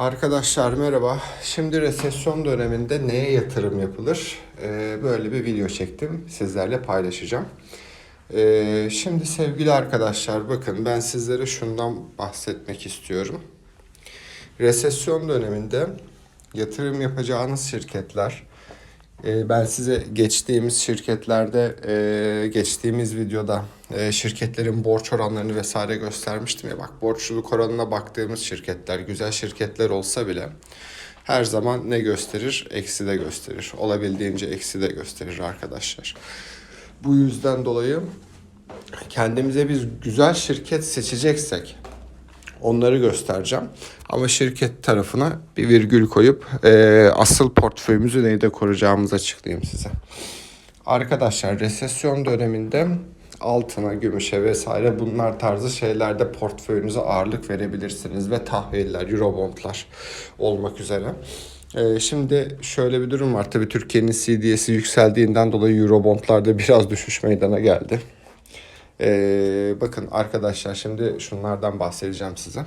Arkadaşlar merhaba. Şimdi resesyon döneminde neye yatırım yapılır? Ee, böyle bir video çektim. Sizlerle paylaşacağım. Ee, şimdi sevgili arkadaşlar bakın ben sizlere şundan bahsetmek istiyorum. Resesyon döneminde yatırım yapacağınız şirketler e, ben size geçtiğimiz şirketlerde e, geçtiğimiz videoda e, şirketlerin borç oranlarını vesaire göstermiştim ya bak borçluluk oranına baktığımız şirketler güzel şirketler olsa bile her zaman ne gösterir? Eksi de gösterir. Olabildiğince eksi de gösterir arkadaşlar. Bu yüzden dolayı kendimize biz güzel şirket seçeceksek Onları göstereceğim. Ama şirket tarafına bir virgül koyup e, asıl portföyümüzü neyde koruyacağımızı açıklayayım size. Arkadaşlar resesyon döneminde altına, gümüşe vesaire bunlar tarzı şeylerde portföyünüze ağırlık verebilirsiniz ve tahviller, eurobondlar olmak üzere. Ee, şimdi şöyle bir durum var. Tabii Türkiye'nin CDS'i yükseldiğinden dolayı eurobondlarda biraz düşüş meydana geldi. Ee, bakın arkadaşlar şimdi şunlardan bahsedeceğim size.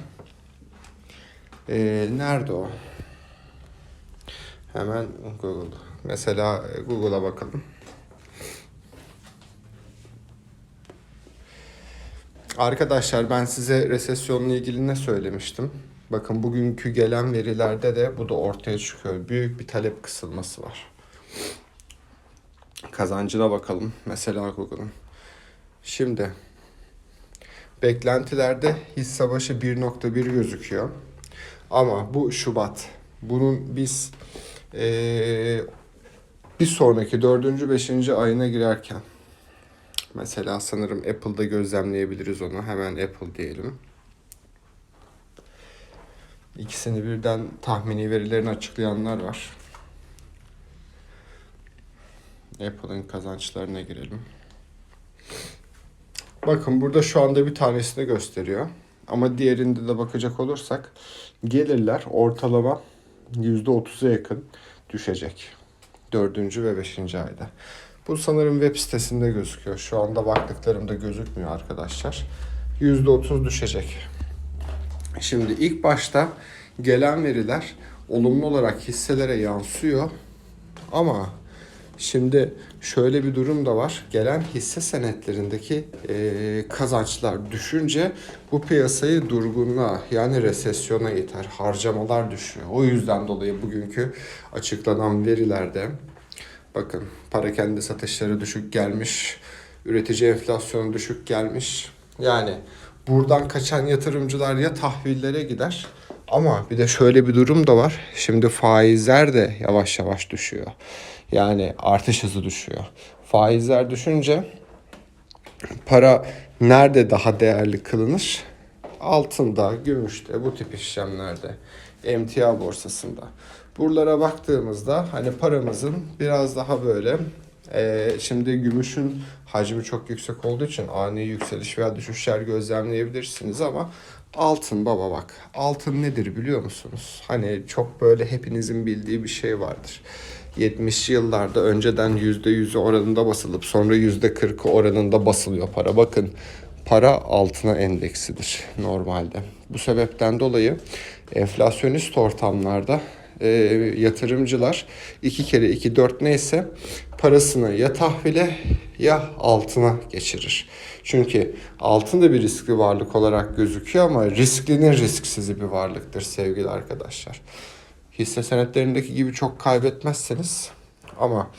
Ee, nerede o? Hemen Google. Mesela Google'a bakalım. Arkadaşlar ben size resesyonla ilgili ne söylemiştim? Bakın bugünkü gelen verilerde de bu da ortaya çıkıyor. Büyük bir talep kısılması var. Kazancına bakalım. Mesela Google'ın. Şimdi beklentilerde hisse başı 1.1 gözüküyor. Ama bu Şubat. Bunun biz eee, bir sonraki 4. 5. ayına girerken mesela sanırım Apple'da gözlemleyebiliriz onu. Hemen Apple diyelim. İkisini birden tahmini verilerini açıklayanlar var. Apple'ın kazançlarına girelim. Bakın burada şu anda bir tanesini gösteriyor. Ama diğerinde de bakacak olursak gelirler ortalama %30'a yakın düşecek. Dördüncü ve beşinci ayda. Bu sanırım web sitesinde gözüküyor. Şu anda baktıklarımda gözükmüyor arkadaşlar. %30 düşecek. Şimdi ilk başta gelen veriler olumlu olarak hisselere yansıyor. Ama Şimdi şöyle bir durum da var. Gelen hisse senetlerindeki e, kazançlar düşünce bu piyasayı durgunluğa yani resesyona iter. Harcamalar düşüyor. O yüzden dolayı bugünkü açıklanan verilerde bakın para kendi satışları düşük gelmiş. Üretici enflasyonu düşük gelmiş. Yani buradan kaçan yatırımcılar ya tahvillere gider ama bir de şöyle bir durum da var. Şimdi faizler de yavaş yavaş düşüyor. Yani artış hızı düşüyor. Faizler düşünce para nerede daha değerli kılınır? Altında, gümüşte, bu tip işlemlerde, emtia borsasında. Buralara baktığımızda hani paramızın biraz daha böyle e, şimdi gümüşün hacmi çok yüksek olduğu için ani yükseliş veya düşüşler gözlemleyebilirsiniz ama altın baba bak. Altın nedir biliyor musunuz? Hani çok böyle hepinizin bildiği bir şey vardır. 70'li yıllarda önceden %100'ü oranında basılıp sonra %40'ı oranında basılıyor para. Bakın para altına endeksidir normalde. Bu sebepten dolayı enflasyonist ortamlarda e, yatırımcılar iki kere iki dört neyse parasını ya tahvile ya altına geçirir. Çünkü altın da bir riskli varlık olarak gözüküyor ama risklinin risksizi bir varlıktır sevgili arkadaşlar hisse senetlerindeki gibi çok kaybetmezseniz ama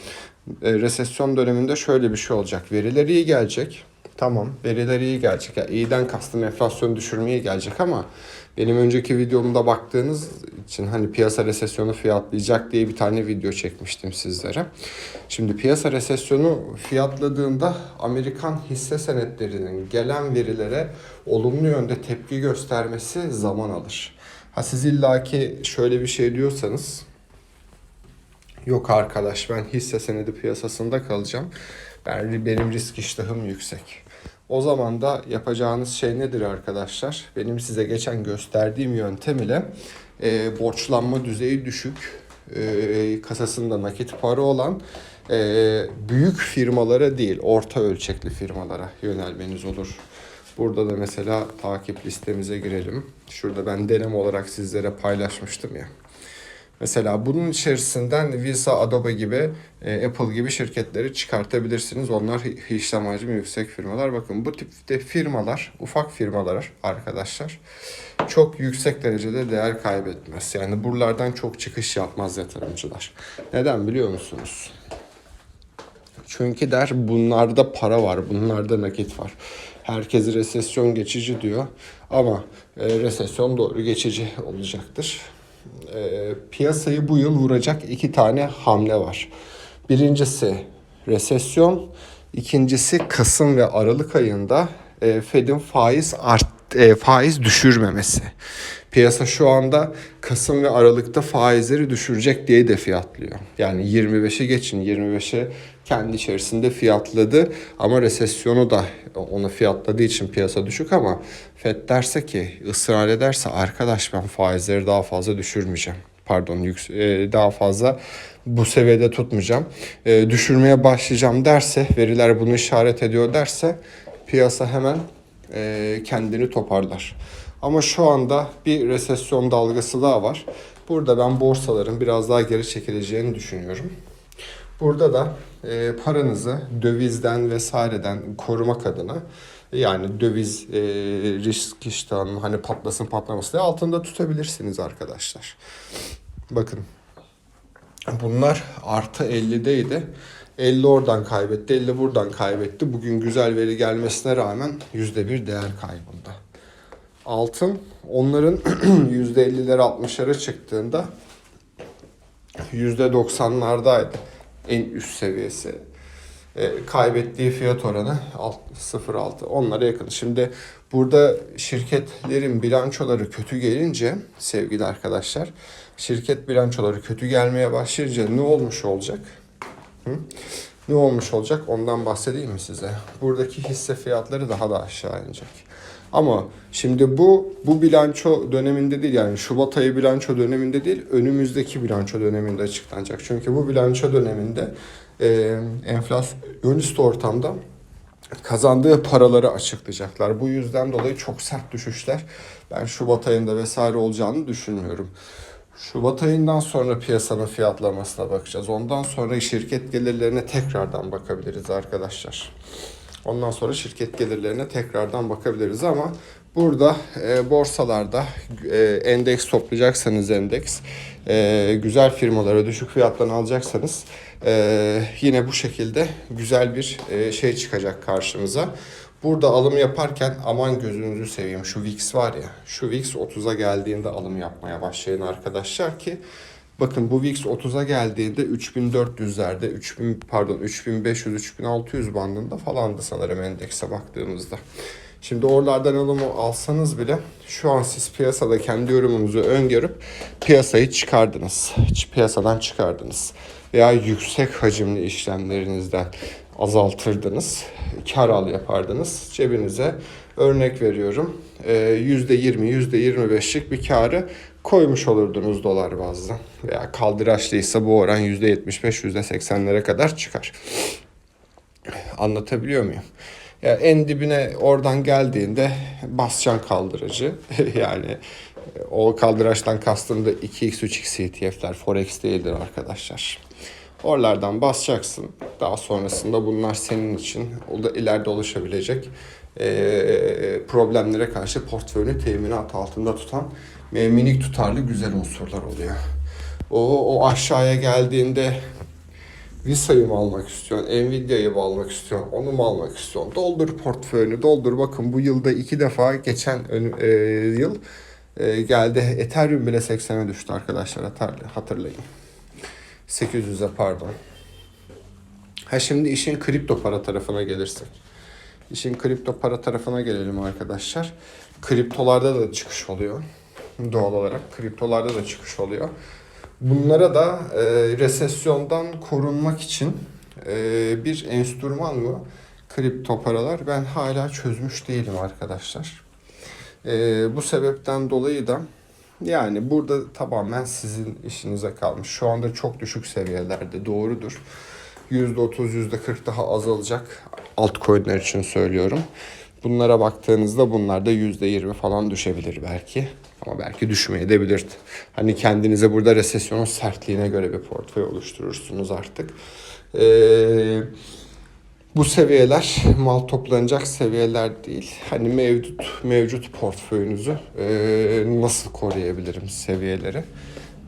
e, resesyon döneminde şöyle bir şey olacak. Veriler iyi gelecek. Tamam veriler iyi gelecek. Yani iyiden kastım enflasyonu düşürmeye gelecek ama benim önceki videomda baktığınız için hani piyasa resesyonu fiyatlayacak diye bir tane video çekmiştim sizlere. Şimdi piyasa resesyonu fiyatladığında Amerikan hisse senetlerinin gelen verilere olumlu yönde tepki göstermesi zaman alır. Ha siz illaki şöyle bir şey diyorsanız yok arkadaş ben hisse senedi piyasasında kalacağım. Ben benim risk iştahım yüksek. O zaman da yapacağınız şey nedir arkadaşlar? Benim size geçen gösterdiğim yöntem ile e, borçlanma düzeyi düşük, e, kasasında nakit para olan e, büyük firmalara değil, orta ölçekli firmalara yönelmeniz olur. Burada da mesela takip listemize girelim. Şurada ben deneme olarak sizlere paylaşmıştım ya. Mesela bunun içerisinden Visa, Adobe gibi, e, Apple gibi şirketleri çıkartabilirsiniz. Onlar işlem hacmi yüksek firmalar. Bakın bu tipte firmalar, ufak firmalar arkadaşlar çok yüksek derecede değer kaybetmez. Yani buralardan çok çıkış yapmaz yatırımcılar. Neden biliyor musunuz? Çünkü der bunlarda para var, bunlarda nakit var. Herkes resesyon geçici diyor ama e, resesyon doğru geçici olacaktır. E, piyasayı bu yıl vuracak iki tane hamle var. Birincisi resesyon, ikincisi Kasım ve Aralık ayında e, Fed'in faiz art e, faiz düşürmemesi. Piyasa şu anda Kasım ve Aralık'ta faizleri düşürecek diye de fiyatlıyor. Yani 25'e geçin 25'e kendi içerisinde fiyatladı ama resesyonu da onu fiyatladığı için piyasa düşük ama Fed derse ki ısrar ederse arkadaş ben faizleri daha fazla düşürmeyeceğim. Pardon yüks- e, daha fazla bu seviyede tutmayacağım. E, düşürmeye başlayacağım derse veriler bunu işaret ediyor derse piyasa hemen e, kendini toparlar. Ama şu anda bir resesyon dalgası daha var. Burada ben borsaların biraz daha geri çekileceğini düşünüyorum. Burada da e, paranızı dövizden vesaireden korumak adına yani döviz e, risk iştahının hani patlasın patlamasın diye altında tutabilirsiniz arkadaşlar. Bakın bunlar artı 50'deydi. 50 oradan kaybetti, 50 buradan kaybetti. Bugün güzel veri gelmesine rağmen %1 değer kaybında. Altın onların %50'lere 60'lara çıktığında %90'lardaydı en üst seviyesi. E, kaybettiği fiyat oranı alt- 0.6 onlara yakın. Şimdi burada şirketlerin bilançoları kötü gelince sevgili arkadaşlar şirket bilançoları kötü gelmeye başlayınca ne olmuş olacak? Hı? Ne olmuş olacak ondan bahsedeyim mi size? Buradaki hisse fiyatları daha da aşağı inecek. Ama şimdi bu bu bilanço döneminde değil yani Şubat ayı bilanço döneminde değil önümüzdeki bilanço döneminde açıklanacak. Çünkü bu bilanço döneminde e, enflasyonist ortamda kazandığı paraları açıklayacaklar. Bu yüzden dolayı çok sert düşüşler ben Şubat ayında vesaire olacağını düşünmüyorum. Şubat ayından sonra piyasanın fiyatlamasına bakacağız. Ondan sonra şirket gelirlerine tekrardan bakabiliriz arkadaşlar. Ondan sonra şirket gelirlerine tekrardan bakabiliriz ama burada e, borsalarda e, endeks toplayacaksanız endeks e, güzel firmalara düşük fiyattan alacaksanız e, yine bu şekilde güzel bir e, şey çıkacak karşımıza. Burada alım yaparken aman gözünüzü seveyim şu VIX var ya şu VIX 30'a geldiğinde alım yapmaya başlayın arkadaşlar ki Bakın bu VIX 30'a geldiğinde 3400'lerde 3000 pardon 3500 3600 bandında falandı sanırım endekse baktığımızda. Şimdi oralardan alımı alsanız bile şu an siz piyasada kendi yorumunuzu öngörüp piyasayı çıkardınız. Piyasadan çıkardınız. Veya yüksek hacimli işlemlerinizden azaltırdınız. Kar al yapardınız. Cebinize örnek veriyorum. e, %20, %25'lik bir karı koymuş olurdunuz dolar bazlı. Veya kaldıraçlıysa bu oran %75, %80'lere kadar çıkar. Anlatabiliyor muyum? Ya en dibine oradan geldiğinde basacaksın kaldırıcı. yani o kaldıraçtan kastım da 2x 3x ETF'ler forex değildir arkadaşlar. Oralardan basacaksın. Daha sonrasında bunlar senin için o da ileride oluşabilecek eee, problemlere karşı portföyünü teminat altında tutan e, minik tutarlı güzel unsurlar oluyor. O, o aşağıya geldiğinde Visa'yı mı almak istiyorsun? Nvidia'yı mı almak istiyorsun? Onu mu almak istiyorsun? Doldur portföyünü, doldur. Bakın bu yılda iki defa geçen e, yıl e, geldi. Ethereum bile 80'e düştü arkadaşlar hatırla- hatırlayın. 800'e pardon. Ha şimdi işin kripto para tarafına gelirsek. İşin kripto para tarafına gelelim arkadaşlar. Kriptolarda da çıkış oluyor. Doğal olarak kriptolarda da çıkış oluyor. Bunlara da e, resesyondan korunmak için e, bir enstrüman mı kripto paralar ben hala çözmüş değilim arkadaşlar. E, bu sebepten dolayı da yani burada tamamen sizin işinize kalmış. Şu anda çok düşük seviyelerde doğrudur. %30, %40 daha azalacak altcoin'ler için söylüyorum. Bunlara baktığınızda bunlar da %20 falan düşebilir belki. Ama belki düşmeyebilir. Hani kendinize burada resesyonun sertliğine göre bir portföy oluşturursunuz artık. Ee, bu seviyeler mal toplanacak seviyeler değil. Hani mevcut mevcut portföyünüzü e, nasıl koruyabilirim seviyeleri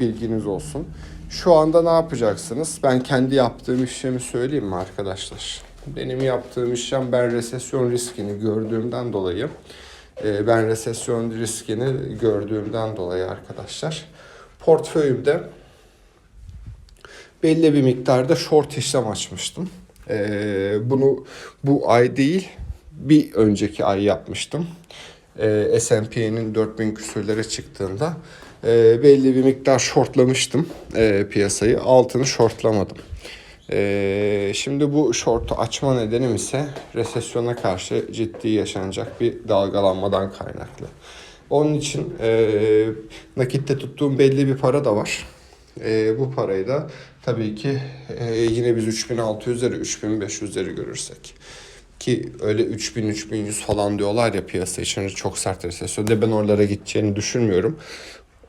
bilginiz olsun. Şu anda ne yapacaksınız? Ben kendi yaptığım işlemi söyleyeyim mi arkadaşlar? Benim yaptığım işlem ben resesyon riskini gördüğümden dolayı ben resesyon riskini gördüğümden dolayı arkadaşlar portföyümde belli bir miktarda short işlem açmıştım. Ee, bunu bu ay değil bir önceki ay yapmıştım. Ee, S&P'nin 4000 küsürlere çıktığında e, belli bir miktar shortlamıştım e, piyasayı. Altını shortlamadım. Ee, şimdi bu short'u açma nedenim ise resesyona karşı ciddi yaşanacak bir dalgalanmadan kaynaklı. Onun için e, nakitte tuttuğum belli bir para da var. E, bu parayı da tabii ki e, yine biz 3600'leri 3500'leri görürsek ki öyle 3000 3100 falan diyorlar ya piyasa için çok sert resesyon de ben oralara gideceğini düşünmüyorum.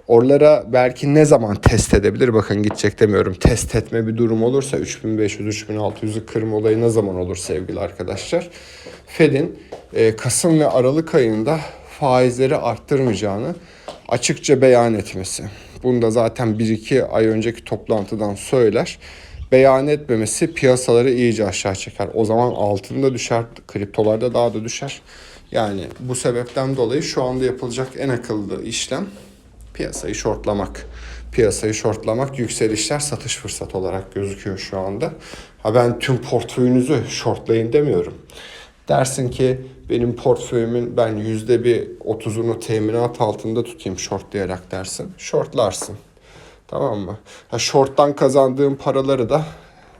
Oralara belki ne zaman test edebilir? Bakın gidecek demiyorum. Test etme bir durum olursa 3500-3600'ü kırma olayı ne zaman olur sevgili arkadaşlar? Fed'in e, Kasım ve Aralık ayında faizleri arttırmayacağını açıkça beyan etmesi. Bunu da zaten 1-2 ay önceki toplantıdan söyler. Beyan etmemesi piyasaları iyice aşağı çeker. O zaman altında düşer, kriptolarda daha da düşer. Yani bu sebepten dolayı şu anda yapılacak en akıllı işlem piyasayı shortlamak. Piyasayı shortlamak yükselişler satış fırsatı olarak gözüküyor şu anda. Ha ben tüm portföyünüzü shortlayın demiyorum. Dersin ki benim portföyümün ben yüzde bir otuzunu teminat altında tutayım shortlayarak dersin. Shortlarsın. Tamam mı? Ha short'tan kazandığın paraları da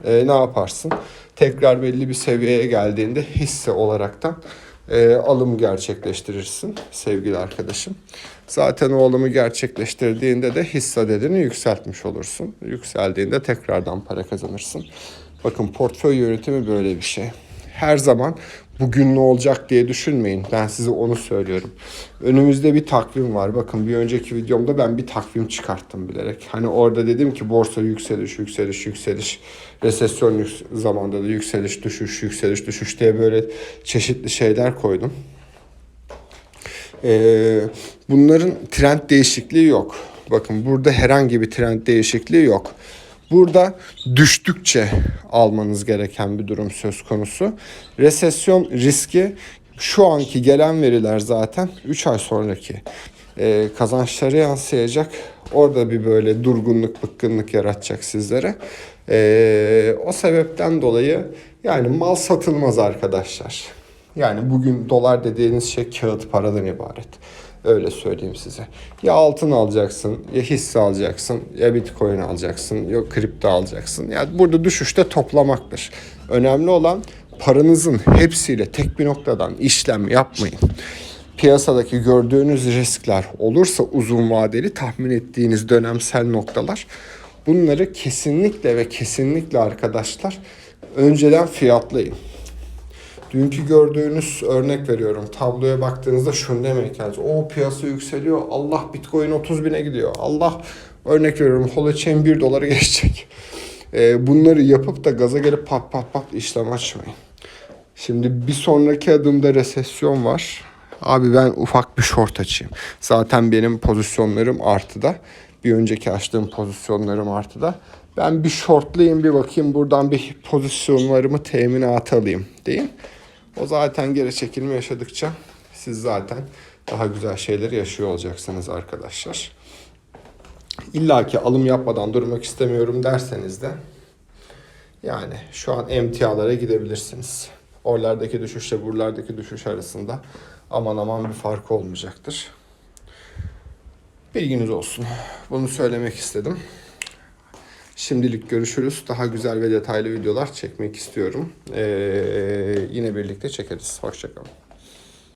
e, ne yaparsın? Tekrar belli bir seviyeye geldiğinde hisse olaraktan e, alım gerçekleştirirsin sevgili arkadaşım. Zaten o alımı gerçekleştirdiğinde de hisse dediğini yükseltmiş olursun. Yükseldiğinde tekrardan para kazanırsın. Bakın portföy yönetimi böyle bir şey. Her zaman bugün ne olacak diye düşünmeyin. Ben size onu söylüyorum. Önümüzde bir takvim var. Bakın bir önceki videomda ben bir takvim çıkarttım bilerek. Hani orada dedim ki borsa yükseliş, yükseliş, yükseliş. Resesyon yük- zamanda da yükseliş, düşüş, yükseliş, düşüş diye böyle çeşitli şeyler koydum. Ee, bunların trend değişikliği yok. Bakın burada herhangi bir trend değişikliği yok. Burada düştükçe almanız gereken bir durum söz konusu. Resesyon riski şu anki gelen veriler zaten 3 ay sonraki e, kazançlara yansıyacak. Orada bir böyle durgunluk, bıkkınlık yaratacak sizlere. E, o sebepten dolayı yani mal satılmaz arkadaşlar. Yani bugün dolar dediğiniz şey kağıt paradan ibaret. Öyle söyleyeyim size. Ya altın alacaksın, ya hisse alacaksın, ya bitcoin alacaksın, ya kripto alacaksın. Yani burada düşüşte toplamaktır. Önemli olan paranızın hepsiyle tek bir noktadan işlem yapmayın. Piyasadaki gördüğünüz riskler olursa uzun vadeli tahmin ettiğiniz dönemsel noktalar bunları kesinlikle ve kesinlikle arkadaşlar önceden fiyatlayın. Dünkü gördüğünüz örnek veriyorum. Tabloya baktığınızda şunu demek yani. O piyasa yükseliyor. Allah Bitcoin 30 bine gidiyor. Allah örnek veriyorum. Holochain 1 dolara geçecek. Ee, bunları yapıp da gaza gelip pat pat pat işlem açmayın. Şimdi bir sonraki adımda resesyon var. Abi ben ufak bir short açayım. Zaten benim pozisyonlarım artıda. Bir önceki açtığım pozisyonlarım artıda. Ben bir shortlayayım bir bakayım buradan bir pozisyonlarımı teminat alayım diyeyim. O zaten geri çekilme yaşadıkça siz zaten daha güzel şeyler yaşıyor olacaksınız arkadaşlar. İlla ki alım yapmadan durmak istemiyorum derseniz de yani şu an emtialara gidebilirsiniz. Oralardaki düşüşle buralardaki düşüş arasında aman aman bir fark olmayacaktır. Bilginiz olsun. Bunu söylemek istedim. Şimdilik görüşürüz. Daha güzel ve detaylı videolar çekmek istiyorum. Ee, yine birlikte çekeriz. Hoşçakalın.